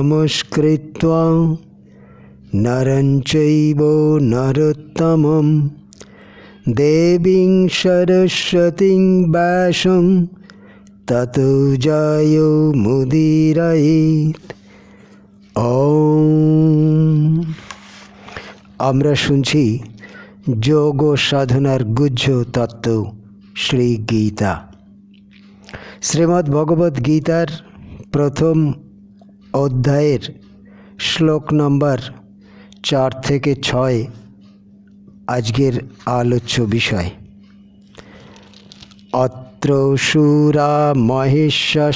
নমস্কৃত নরঞ্চব নরোত্তম দেবীং সরস্বতী বাসং তত জয় ও আমরা শুনছি যোগ সাধনার গুজ্জ তত্ত্ব শ্রী গীতা শ্রীমদ্ ভগবদ্ গীতার প্রথম অধ্যায়ের শ্লোক নম্বর চার থেকে ছয়, আজকের আলোচ্য বিষয়। অত্র সুরা মহেশা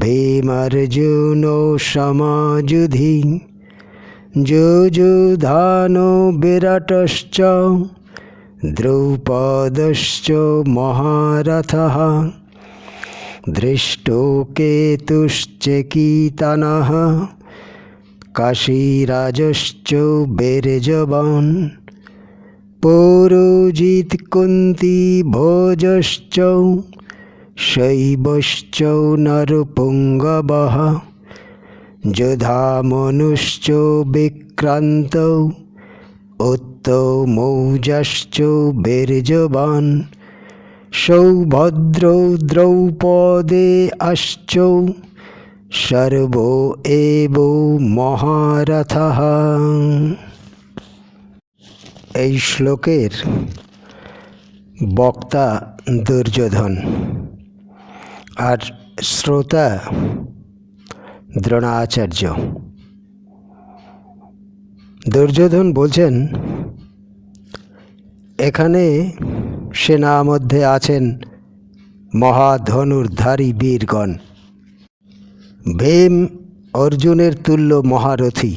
ভীমার্জুন সমাযুধি, যুযুধানো বিরাটশ্চ, দ্রৌপদশ্চ মহারথः। দৃষ্টকেতুশ্চকিতানः কাশীরাজশ্চ বেরজবান পৌরোজিৎ কুন্তি ভোজশ্চ শৈবশ্চ নরপুঙ্গবः। যধামনুশ্চ বিক্রান্ত উত্তমৌজশ্চ বীর্যবান। সৌভদ্রৌ দ্রৌপদে অশ্চ সর্ব এব মহারথः। এই শ্লোকের বক্তা দুর্যোধন। আর শ্রোতা দ্রোণাচার্য। দুর্যোধন বলছেন, এখানে সেনা মধ্যে আছেন মহাধনুর্ধারী বীরগণ। ভীম অর্জুনের তুল্য মহারথী।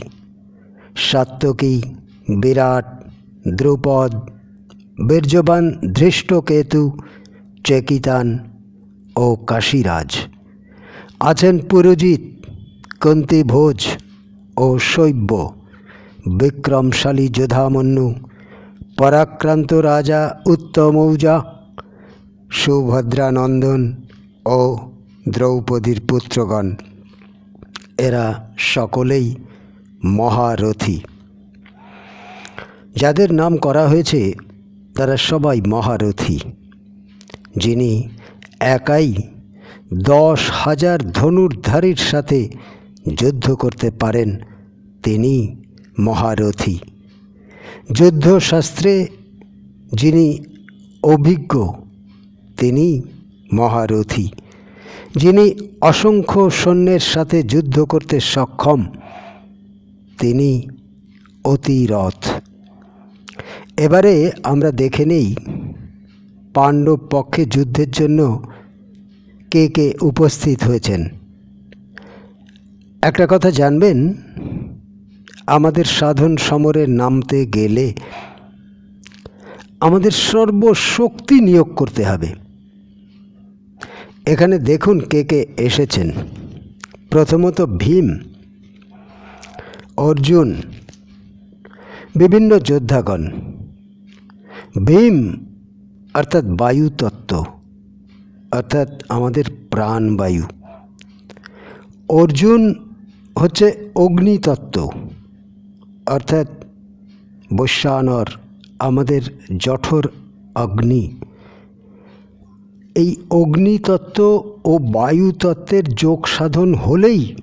সাত্তকী বিরাট, দ্রুপদ, বীর্যবান ধৃষ্টকেতু, চেকিতান ও কাশীরাজ। আছেন পুরোজিৎ কুন্তি ভোজ ও শৈব্য। বিক্রমশালী যোধামন্যু পরাক্রান্ত রাজা উত্তমৌজা সুভদ্রানন্দন ও দ্রৌপদীর পুত্রগণ। এরা সকলেই মহারথী। যাদের নাম করা হয়েছে, তারা সবাই মহারথী। যিনি একাই দশ হাজার ধনুর্ধারীর সাথে যুদ্ধ করতে পারেন, তিনি মহারথী। যুদ্ধশাস্ত্রে যিনি অভিজ্ঞ, তিনি মহারথী। যিনি অসংখ্য সৈন্যের সাথে যুদ্ধ করতে সক্ষম, তিনি অতিরথ। এবারে আমরা দেখে নেই পাণ্ডব পক্ষে যুদ্ধের জন্য কে কে উপস্থিত হয়েছেন। একটা কথা জানবেন আমাদের সাধন সমরে নামতে গেলে আমাদের সর্বশক্তি নিয়োগ করতে হবে। এখানে দেখুন কে কে এসেছেন। প্রথমত ভীম, অর্জুন, বিভিন্ন যোদ্ধাগণ, ভীম অর্থাৎ বায়ু তত্ত্ব, অর্থাৎ আমাদের প্রাণবায়ু। অর্জুন হচ্ছে অগ্নিতত্ত্ব। অর্থাৎ বৈশ্বানর আমাদের জঠর অগ্নি। এই অগ্নিতত্ত্ব ও বায়ুতত্ত্বের যোগ সাধন হলেই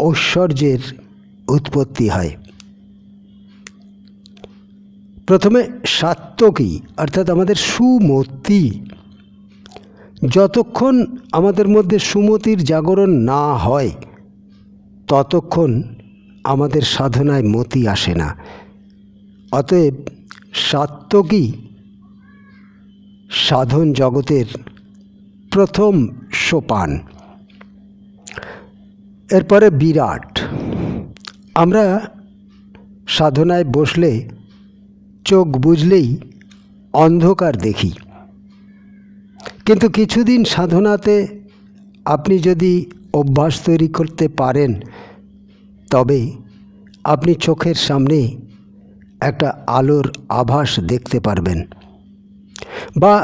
ঐশ্বর্যের উৎপত্তি হয়। প্রথমে সাত্তকী অর্থাৎ আমাদের সুমতি। যতক্ষণ আমাদের মধ্যে সুমতির জাগরণ না হয়, ততক্ষণ আমাদের সাধনায় মতি আসে না। অতএব সাত্তকী সাধন জগতের প্রথম সোপান। এরপরে বিরাট। আমরা সাধনায় বসলে, চোখ বুঝলেই অন্ধকার দেখি। কিন্তু কিছুদিন সাধনাতে আপনি যদি অভ্যাস তৈরি করতে পারেন তবে আপনি চোখের সামনে একটা আলোর আভাস দেখতে পারবেন বা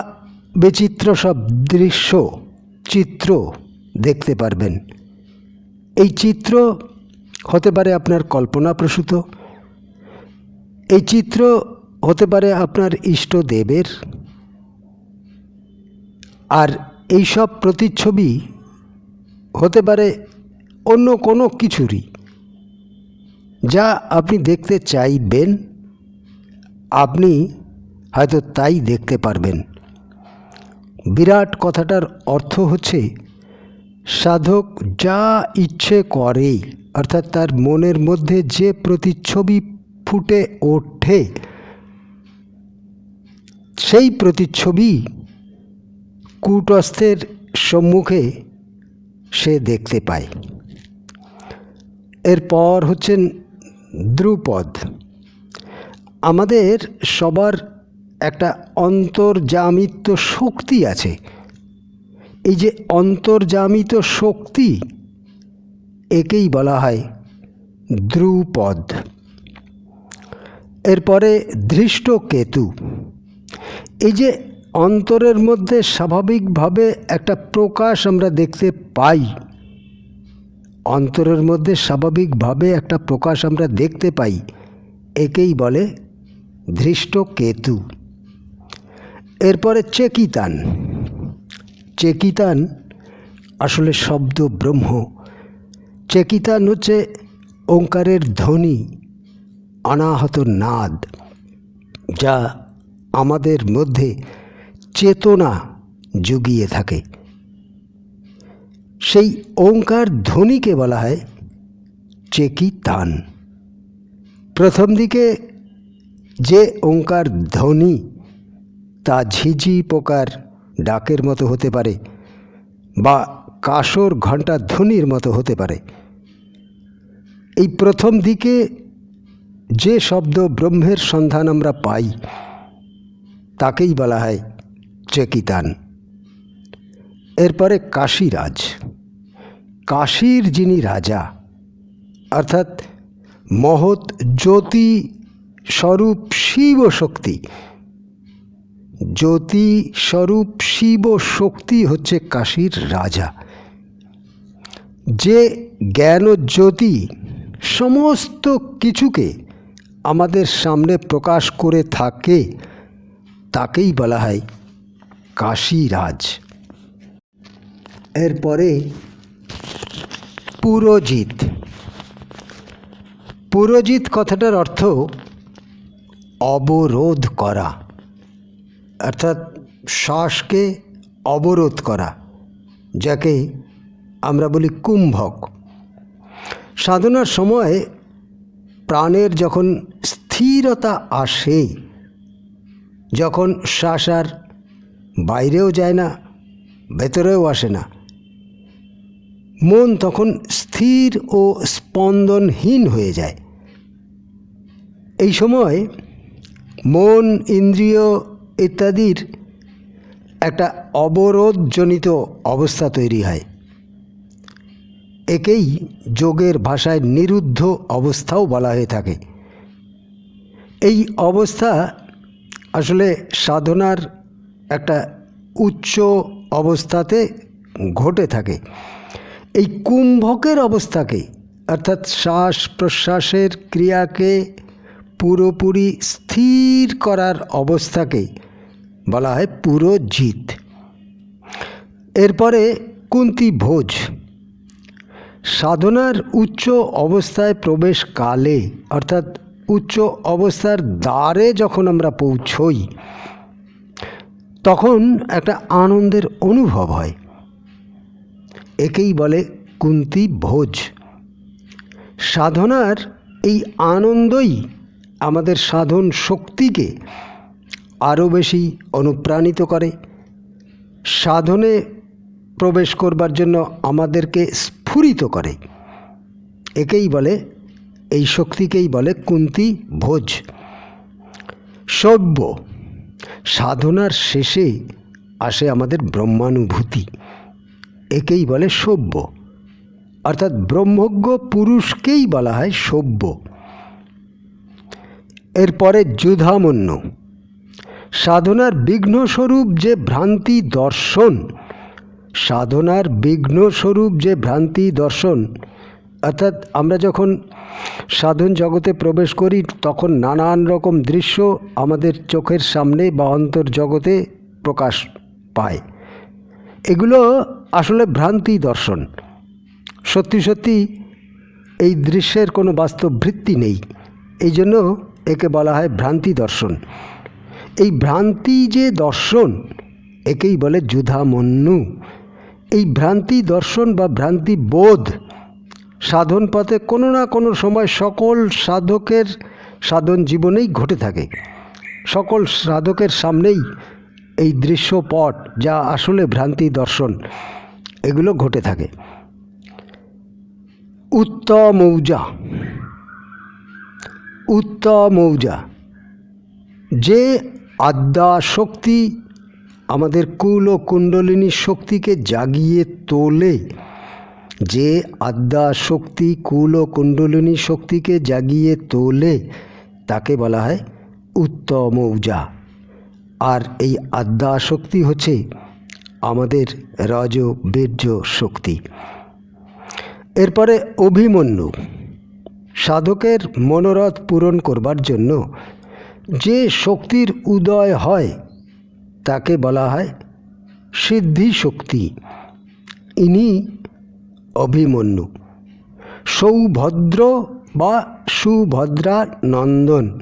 বিচিত্র সব দৃশ্য, চিত্র দেখতে পারবেন। এই চিত্র হতে পারে আপনার কল্পনাপ্রসূত, এই চিত্র হতে পারে আপনার ইষ্টদেবের আর এই সব প্রতিচ্ছবি হতে পারে অন্য কোনো কিছুরই। যা আপনি দেখতে চাইবেন, আপনি হয়তো তাই দেখতে পারবেন। বিরাট কথাটার অর্থ হচ্ছে, সাধক যা ইচ্ছে করে, অর্থাৎ তার মনের মধ্যে যে প্রতিচ্ছবি ফুটে ওঠে, সেই প্রতিচ্ছবি কূটস্থের সম্মুখে সে দেখতে পায়। এরপর হচ্ছেন দ্রুপদ। আমাদের সবার একটা অন্তর্জামিত শক্তি আছে। এই যে অন্তর্জামিত শক্তি, একেই বলা হয় দ্রুপদ। এরপরে ধৃষ্ট কেতু এই যে অন্তরের মধ্যে স্বাভাবিকভাবে একটা প্রকাশ আমরা দেখতে পাই অন্তরের মধ্যে স্বাভাবিকভাবে একটা প্রকাশ আমরা দেখতে পাই। একেই বলে ধৃষ্ট কেতু এরপরে চেকিতান। চেকিতান আসলে শব্দ ব্রহ্ম। চেকিতান হচ্ছে ওঙ্কারের ধ্বনি, অনাহত নাদ, যা আমাদের মধ্যে চেতনা জুগিয়ে থাকে। সেই ওঙ্কার ধ্বনিকে বলা হয় চেকি তান। প্রথম দিকে যে ওঙ্কার ধ্বনি, তা ঝিঝি পোকার ডাকের মতো হতে পারে বা কাসর ঘণ্টা ধ্বনির মতো হতে পারে। এই প্রথম দিকে যে শব্দ ব্রহ্মের সন্ধান আমরা পাই, তাকেই বলা হয় চেকিতান এরপরে কাশীরাজ। কাশীর যিনি রাজা, অর্থাৎ মহৎ জ্যোতি স্বরূপ শিব শক্তি, জ্যোতি স্বরূপ শিব শক্তি হচ্ছে কাশীর রাজা। যে জ্ঞান জ্যোতি সমস্ত কিছুকে আমাদের সামনে প্রকাশ করে থাকে, তাকেই বলা হয় কাশীরাজ। এরপরে পুরোজিৎ। পুরোজিত কথাটার অর্থ অবরোধ করা। অর্থাৎ শ্বাসকে অবরোধ করা, যাকে আমরা বলি কুম্ভক। সাধনার সময় প্রাণের যখন স্থিরতা আসে, যখন শ্বাস আর বাইরেও যায় না, ভেতরেও আসে না মন তখন স্থির ও স্পন্দনহীন হয়ে যায়। এই সময় মন, ইন্দ্রিয় ইত্যাদির একটা অবরোধজনিত অবস্থা তৈরি হয়। একেই যোগের ভাষায় নিরুদ্ধ অবস্থাও বলা হয়ে থাকে। এই অবস্থা আসলে সাধনার একটা উচ্চ অবস্থাতে ঘটে থাকে। এই কুম্ভকের অবস্থাকে, অর্থাৎ শ্বাস প্রশ্বাসের ক্রিয়াকে পুরোপুরি স্থির করার অবস্থাকে বলা হয় পুরো জিত এরপরে কুন্তি ভোজ। সাধনার উচ্চ অবস্থায় প্রবেশকালে অর্থাৎ উচ্চ অবস্থার দ্বারে যখন আমরা পৌঁছই, তখন একটা আনন্দের অনুভব হয়। একেই বলে কুন্তি ভোজ। সাধনার এই আনন্দই আমাদের সাধন শক্তিকে আরও বেশি অনুপ্রাণিত করে। সাধনে প্রবেশ করবার জন্য আমাদেরকে স্ফুরিত করে। একেই বলে, এই শক্তিকেই বলে কুন্তি ভোজ। সভ্য সাধনার শেষে আসে আমাদের ব্রহ্মানুভূতি। একেই বলে সভ্য। অর্থাৎ ব্রহ্মজ্ঞ পুরুষকেই বলা হয় সভ্য। এরপরে যুধামন্য। সাধনার বিঘ্নস্বরূপ যে ভ্রান্তি দর্শন, সাধনার বিঘ্নস্বরূপ যে ভ্রান্তি দর্শন, অর্থাৎ আমরা যখন সাধন জগতে প্রবেশ করি, তখন নানান রকম দৃশ্য আমাদের চোখের সামনে বা অন্তর জগতে প্রকাশ পায়। এগুলো আসলে ভ্রান্তি দর্শন। সত্যি সত্যি এই দৃশ্যের কোনো বাস্তব ভিত্তি নেই। এই জন্য একে বলা হয় ভ্রান্তি দর্শন। এই ভ্রান্তি যে দর্শন, একেই বলে যুধামন্যু। এই ভ্রান্তি দর্শন বা ভ্রান্তি বোধ সাধন পথে কোনো না কোনো সময় সকল সাধকের সাধন জীবনেই ঘটে থাকে। সকল সাধকের সামনেই এই দৃশ্যপট যা আসলে ভ্রান্তি দর্শন, এগুলো ঘটে থাকে। উত্তমৌজা। উত্তমৌজা। যে আদ্যা শক্তি আমাদের কুল ও কুণ্ডলিনী শক্তিকে জাগিয়ে তোলে, যে আদ্যা শক্তি কুল ও কুণ্ডলিনী শক্তিকে জাগিয়ে তোলে, তাকে বলা হয় উত্তমৌজা। আর এই আদ্যা শক্তি হচ্ছে আমাদের রজ বীর্য শক্তি। এরপরে অভিমন্যু, সাধকের মনোরথ পূরণ করবার জন্য যে শক্তির উদয় হয় তাকে বলা হয় সিদ্ধি শক্তি ইনি অভিমন্যু, সৌভদ্র বা সুভদ্রা নন্দন।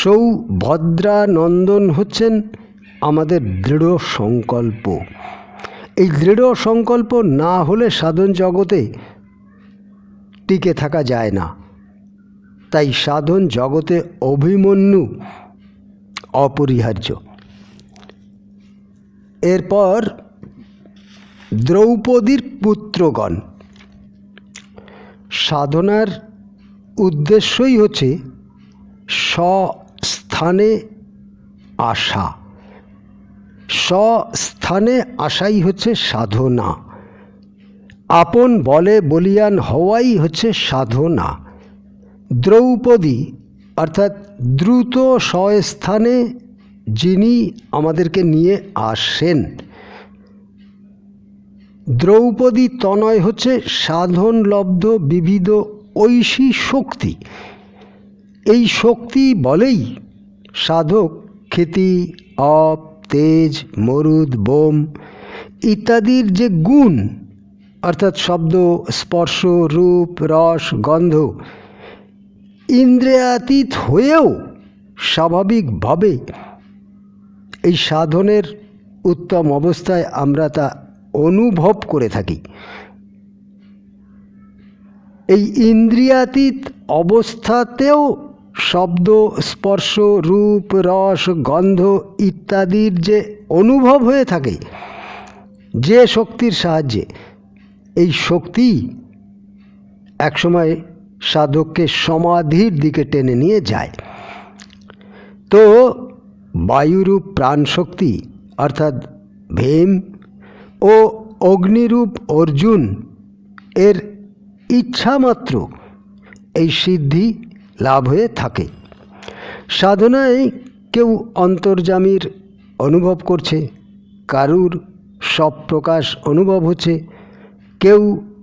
সৌভদ্রা নন্দন হচ্ছেন আমাদের দৃঢ় সংকল্প। এই দৃঢ় সংকল্প না হলে সাধন জগতে টিকে থাকা যায় না। তাই সাধন জগতে অভিমন্যু অপরিহার্য। এরপর দ্রৌপদীর পুত্রগণ। সাধনার উদ্দেশ্যই হচ্ছে স্বস্থানে আসা স্বস্থানে আসাই হচ্ছে সাধনা। আপন বলে বলিয়ান হওয়াই হচ্ছে সাধনা। দ্রৌপদী, অর্থাৎ দ্রুত স্বস্থানে যিনি আমাদেরকে নিয়ে আসেন, দ্রৌপদী তনয় হচ্ছে সাধনলব্ধ বিবিধ ঐশী শক্তি। এই শক্তি বলেই সাধক খ্যাতি অপ, তেজ, মরুদ, বোম ইত্যাদির যে গুণ, অর্থাৎ শব্দ, স্পর্শ, রূপ, রস, গন্ধ ইন্দ্রিয়াতীত হয়েও স্বাভাবিকভাবে এই সাধনের উত্তম অবস্থায় আমরা তা অনুভব করে থাকি। এই ইন্দ্রিয়াতীত অবস্থাতেও শব্দ, স্পর্শ, রূপ, রস, গন্ধ ইত্যাদির যে অনুভব হয়ে থাকে, যে শক্তির সাহায্যে, এই শক্তি একসময় সাধককে সমাধির দিকে টেনে নিয়ে যায়। তো বায়ুরূপ প্রাণশক্তি, অর্থাৎ ভীম, ও অগ্নিরূপ অর্জুন, এর ইচ্ছামাত্র এই সিদ্ধি লাভ হয়ে থাকে। সাধনায় কেউ অন্তর্জামীর অনুভব করছে, কারুর সব প্রকাশ অনুভব হচ্ছে, কেউ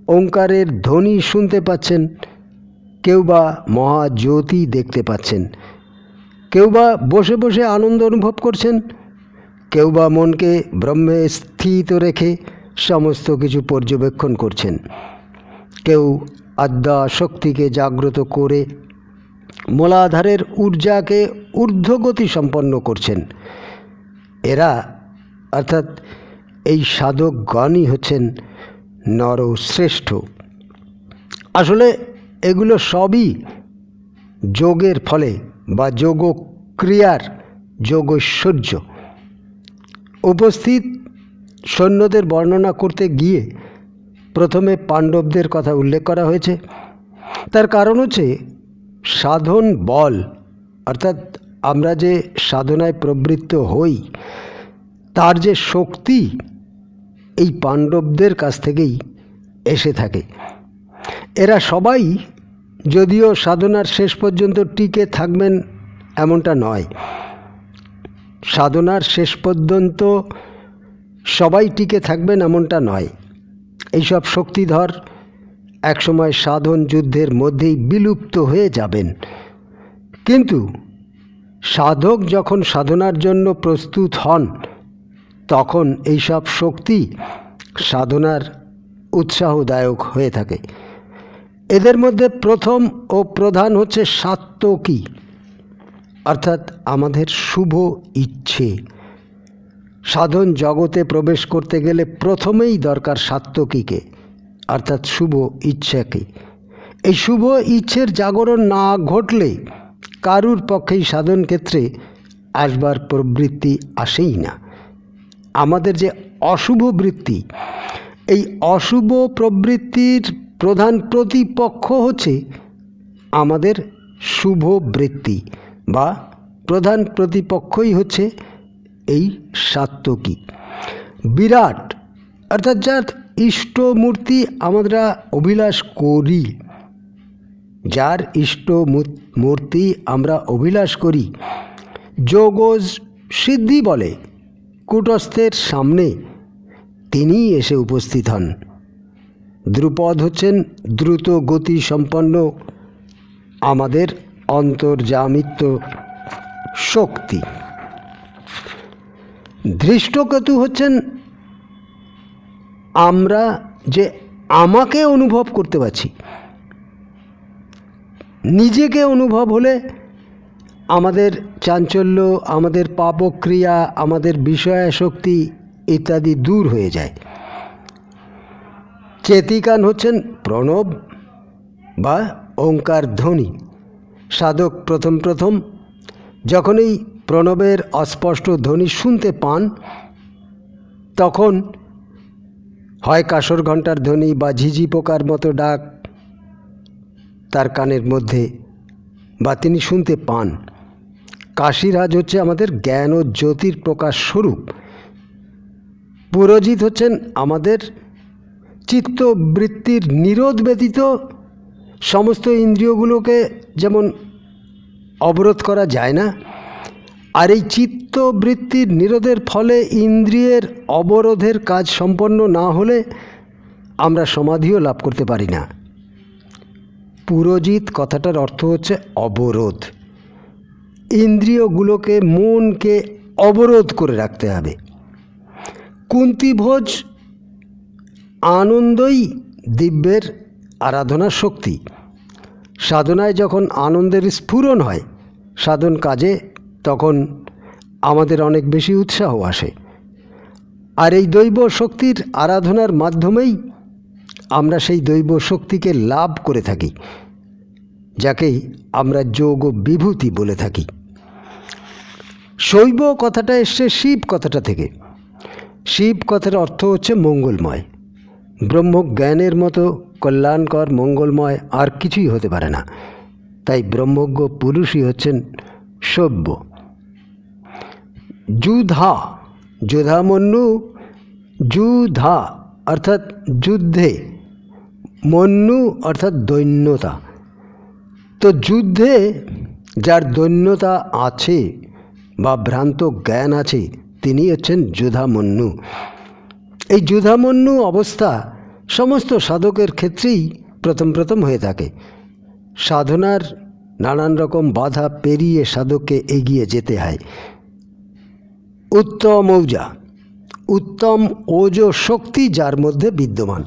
ওঙ্কারের ধ্বনি শুনতে পাচ্ছেন, কেউ বা মহাজ্যোতি দেখতে পাচ্ছেন, কেউ বা বসে বসে আনন্দ অনুভব করছেন, কেউ বা মনকে ব্রহ্মে স্থিত রেখে সমস্ত কিছু পর্যবেক্ষণ করছেন, কেউ আদ্যা শক্তিকে জাগ্রত করে মূলাধারের ঊর্জাকে ঊর্ধ্বগতি সম্পন্ন করছেন। এরা, অর্থাৎ এই সাধকগণই হচ্ছেন নরশ্রেষ্ঠ। আসলে এগুলো সবই যোগের ফলে বা যোগ ক্রিয়ার যোগৈশ্বর্য। উপস্থিত সৈন্যদের বর্ণনা করতে গিয়ে প্রথমে পাণ্ডবদের কথা উল্লেখ করা হয়েছে। তার কারণ হচ্ছে সাধন বল, অর্থাৎ আমরা যে সাধনায় প্রবৃত্ত হই, তার যে শক্তি এই পাণ্ডবদের কাছ থেকেই এসে থাকে। এরা সবাই যদিও সাধনার শেষ পর্যন্ত টিকে থাকবেন এমনটা নয়। সাধনার শেষ পর্যন্ত সবাই টিকে থাকবেন এমনটা নয়। এইসব শক্তিধর একসময় সাধন যুদ্ধের মধ্যেই বিলুপ্ত হয়ে যাবেন। কিন্তু সাধক যখন সাধনার জন্য প্রস্তুত হন, তখন এইসব শক্তি সাধনার উৎসাহদায়ক হয়ে থাকে। এদের মধ্যে প্রথম ও প্রধান হচ্ছে সাত্তকী অর্থাৎ আমাদের শুভ ইচ্ছে। সাধন জগতে প্রবেশ করতে গেলে প্রথমেই দরকার সাত্তকীকে অর্থাৎ শুভ ইচ্ছাকে। এই শুভ ইচ্ছের জাগরণ না ঘটলে কারুর পক্ষেই সাধন ক্ষেত্রে আসবার প্রবৃত্তি আসেই না। আমাদের যে অশুভ বৃত্তি, এই অশুভ প্রবৃত্তির প্রধান প্রতিপক্ষ হচ্ছে আমাদের শুভ বৃত্তি বা প্রধান প্রতিপক্ষই হচ্ছে এই সাত্তকী বিরাট, অর্থাৎ যার ইষ্ট মূর্তি আমরা অভিলাষ করি। যার ইষ্ট মূর্তি আমরা অভিলাষ করি। যোগজ সিদ্ধি বলে, কুটস্থের সামনে তিনিই এসে উপস্থিত হন। দ্রুপদ হচ্ছেন দ্রুত গতি সম্পন্ন আমাদের অন্তর্জামিত্ব শক্তি। ধৃষ্টকেতু হচ্ছেন আমরা যে আমাকে অনুভব করতে পারছি, নিজেকে অনুভব হলে আমাদের চাঞ্চল্য, আমাদের পাপক্রিয়া, আমাদের বিষয়াশক্তি ইত্যাদি দূর হয়ে যায়। চেতিকান হচ্ছেন প্রণব বা ওঙ্কার ধ্বনি। সাধক প্রথম প্রথম যখনই প্রণবের অস্পষ্ট ধ্বনি শুনতে পান, তখন হয় কাসর ঘণ্টার ধ্বনি বা ঝিঝি পোকার মতো ডাক তার কানের মধ্যে বা তিনি শুনতে পান। কাশিরাজ হচ্ছে আমাদের জ্ঞান ও জ্যোতির প্রকাশ স্বরূপ। পুরোজিৎ হচ্ছেন আমাদের চিত্তবৃত্তির নিরোধ ব্যতীত সমস্ত ইন্দ্রিয়গুলোকে যেমন অবরোধ করা যায় না আর এই চিত্তবৃত্তির নিরোধের ফলে ইন্দ্রিয়ের অবরোধের কাজ সম্পন্ন না হলে আমরা সমাধিও লাভ করতে পারি না। পুরোজিৎ কথাটার অর্থ হচ্ছে অবরোধ। ইন্দ্রিয়গুলোকে, মনকে অবরোধ করে রাখতে হবে। কুন্তিভোজ আনন্দই দিব্যের আরাধনা শক্তি। সাধনায় যখন আনন্দের স্ফুরণ হয়, সাধন কাজে তখন আমাদের অনেক বেশি উৎসাহ আসে। আর এই দৈব শক্তির আরাধনার মাধ্যমেই আমরা সেই দৈব শক্তিকে লাভ করে থাকি, যাকেই আমরা যোগ ও বিভূতি বলে থাকি। শৈব কথাটা এসছে শিব কথাটা থেকে। শিব কথার অর্থ হচ্ছে মঙ্গলময়। ব্রহ্মজ্ঞানের মতো কল্যাণকর, মঙ্গলময় আর কিছুই হতে পারে না। তাই ব্রহ্মজ্ঞ পুরুষই হচ্ছেন সভ্য। যুধা যোধামন্যু যুধা অর্থাৎ যুদ্ধে মন্যু অর্থাৎ দৈন্যতা। তো যুদ্ধে যার দৈন্যতা আছে বা ভ্রান্ত জ্ঞান আছে, তিনি হচ্ছেন যুধামন্যু এই যুধামন্যু অবস্থা সমস্ত সাধকের ক্ষেত্রেই প্রথম প্রথম হয়ে থাকে। সাধনার নানান রকম বাধা পেরিয়ে সাধককে এগিয়ে যেতে হয়। উত্তম ঔজা, উত্তম ওজ শক্তি যার মধ্যে বিদ্যমান।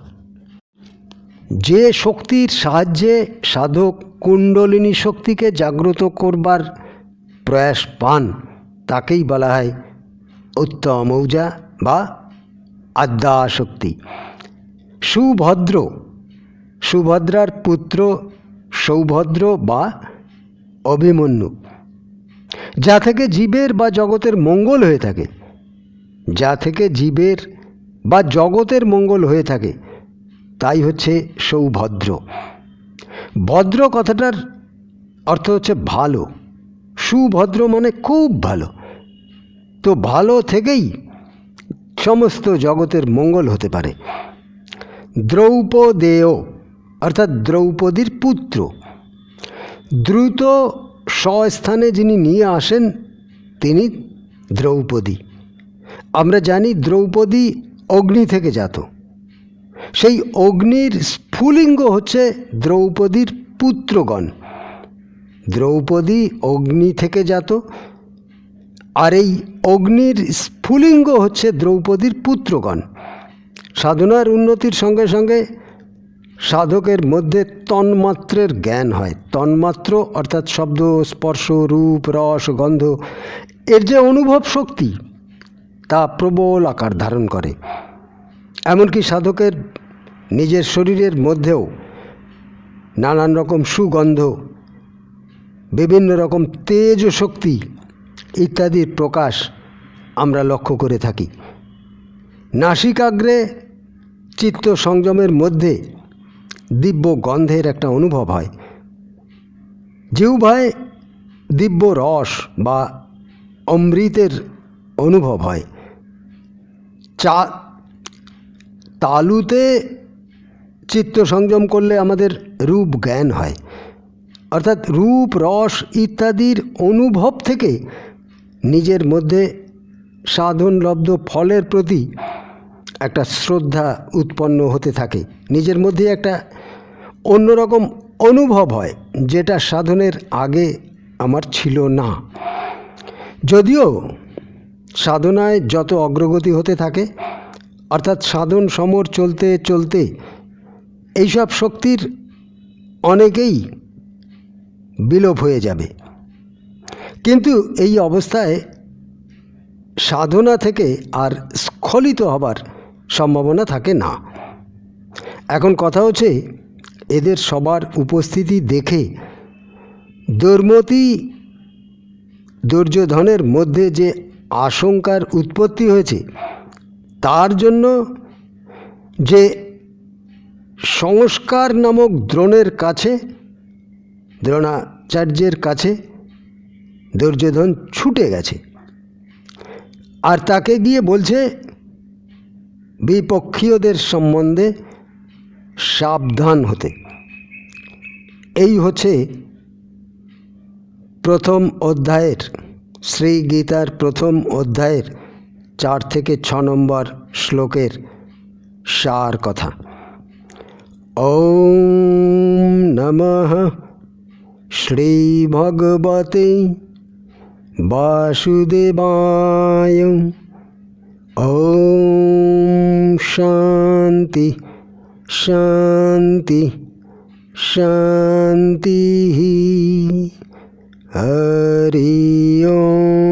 যে শক্তির সাহায্যে সাধক কুণ্ডলিনী শক্তিকে জাগ্রত করবার প্রয়াস পান, তাকেই বলা হয় উত্তম ঔজা বা আদ্যা শক্তি সুভদ্র, সুভদ্রার পুত্র সৌভদ্র বা অভিমন্যু। যা থেকে জীবের বা জগতের মঙ্গল হয়ে থাকে। যা থেকে জীবের বা জগতের মঙ্গল হয়ে থাকে, তাই হচ্ছে সৌভদ্র। ভদ্র কথাটার অর্থ হচ্ছে ভালো। সুভদ্র মানে খুব ভালো। তো ভালো থেকেই সমস্ত জগতের মঙ্গল হতে পারে। দ্রৌপদেয় অর্থাৎ দ্রৌপদীর পুত্র। দ্রুত স্বস্থানে যিনি নিয়ে আসেন, তিনি দ্রৌপদী। আমরা জানি দ্রৌপদী অগ্নি থেকে জাত। সেই অগ্নির স্ফুলিঙ্গ হচ্ছে দ্রৌপদীর পুত্রগণ। দ্রৌপদী অগ্নি থেকে জাত, আর এই অগ্নির স্ফুলিঙ্গ হচ্ছে দ্রৌপদীর পুত্রগণ। সাধনার উন্নতির সঙ্গে সঙ্গে সাধকের মধ্যে তন্মাত্রের জ্ঞান হয়। তন্মাত্র অর্থাৎ শব্দ, স্পর্শ, রূপ, রস, গন্ধ, এর যে অনুভব শক্তি, তা প্রবল আকার ধারণ করে। এমনকি সাধকের নিজের শরীরের মধ্যেও নানান রকম সুগন্ধ, বিভিন্ন রকম তেজ শক্তি ইত্যাদির প্রকাশ আমরা লক্ষ্য করে থাকি। নাসিকাগ্রে চিত্ত সংযমের মধ্যে দিব্য গন্ধের একটা অনুভব হয়। জিহ্বায় দিব্য রস বা অমৃতের অনুভব হয়। চা, তালুতে চিত্ত সংযম করলে আমাদের রূপ জ্ঞান হয়। অর্থাৎ রূপ, রস ইত্যাদির অনুভব থেকে নিজের মধ্যে সাধনলব্ধ ফলের প্রতি একটা শ্রদ্ধা উৎপন্ন হতে থাকে। নিজের মধ্যে একটা অন্যরকম অনুভব হয়, যেটা সাধনের আগে আমার ছিল না। যদিও সাধনায় যত অগ্রগতি হতে থাকে, অর্থাৎ সাধন সমর চলতে চলতে এইসব শক্তির অনেকেই বিলোপ হয়ে যাবে। কিন্তু এই অবস্থায় সাধনা থেকে আর স্খলিত হবার সম্ভাবনা থাকে না। এখন কথা হচ্ছে এদের সবার উপস্থিতি দেখে দুর্মতি দুর্যোধনের মধ্যে যে আশঙ্কার উৎপত্তি হয়েছে, তার জন্য যে সংস্কার নামক দ্রোণের কাছে, দ্রোণাচার্যের কাছে দুর্যোধন ছুটে গেছে। আর তাকে গিয়ে বলছে, বিপক্ষীয়দের সম্বন্ধে সাবধান হতে। এই হচ্ছে প্রথম অধ্যায়ের শ্রী গীতার প্রথম অধ্যায়ের চার থেকে ছ নম্বর শ্লোকের সার কথা। ওম নমঃ শ্রীভগবতে বাসুদেবায়। ওম শান্তি শান্তি। शांति हरि ओम